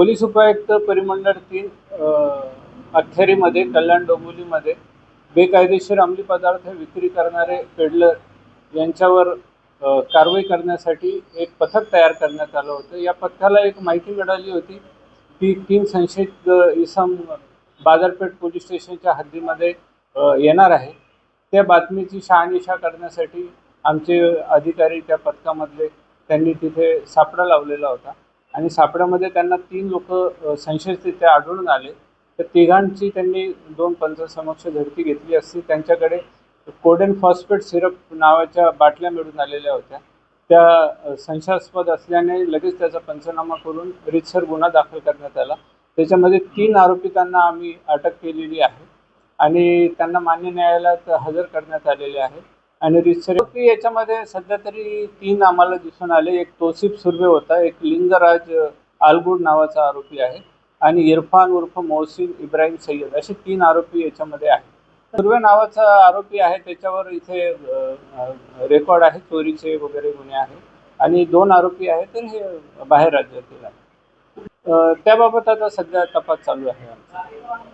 Police उपायुक्त परिमंडळ तीन अखेरीमध्ये कल्याण डोंबिवलीमध्ये बेकायदेशीर अंमली पदार्थ विक्री करणारे पेडलर यांच्यावर कारवाई करण्यासाठी एक पथक तयार करण्यात आलं होतं. या पथकाला एक माहिती मिळाली होती की तीन संशयित इसम बाजारपेठ पोलीस स्टेशनच्या हद्दीमध्ये येणार आहे. त्या बातमीची शहानिशा करण्यासाठी आमचे अधिकारी त्या पथकामधले त्यांनी तिथे सापडा लावलेला होता. आणि सापड्यामध्ये त्यांना तीन लोक संशयित आढळून आले. तर तिघांची त्यांनी दोन पंचासमक्ष झडती घेतली असती. त्यांच्याकडे कोडेन फॉस्फेट सिरप नावाच्या बाटल्या मिळून आलेल्या होत्या. त्या संशयास्पद असल्याने लगेच त्याचा पंचनामा करून रितसर गुन्हा दाखल करण्यात आला. त्याच्यामध्ये तीन आरोपितांना आम्ही अटक केलेली आहे. आणि त्यांना मान्य न्यायालयात हजर करण्यात आलेले आहे. आणि रिसर्च हो, याच्यामध्ये सध्या तरी तीन आम्हाला दिसून आले. एक तोसिफ सुर्वे होता एक लिंगराज आलगुड नावाचा आरोपी आहे आणि इरफान उर्फ मोहसिन इब्राहिम सय्यद असे तीन आरोपी याच्यामध्ये आहेत. सुर्वे नावाचा आरोपी आहे त्याच्यावर इथे रेकॉर्ड आहे चोरीचे वगैरे गुन्हे आहे आणि दोन आरोपी आहेत तर हे बाहेर राज्यातील आहे त्याबाबत आता सध्या तपास चालू आहे आमचा.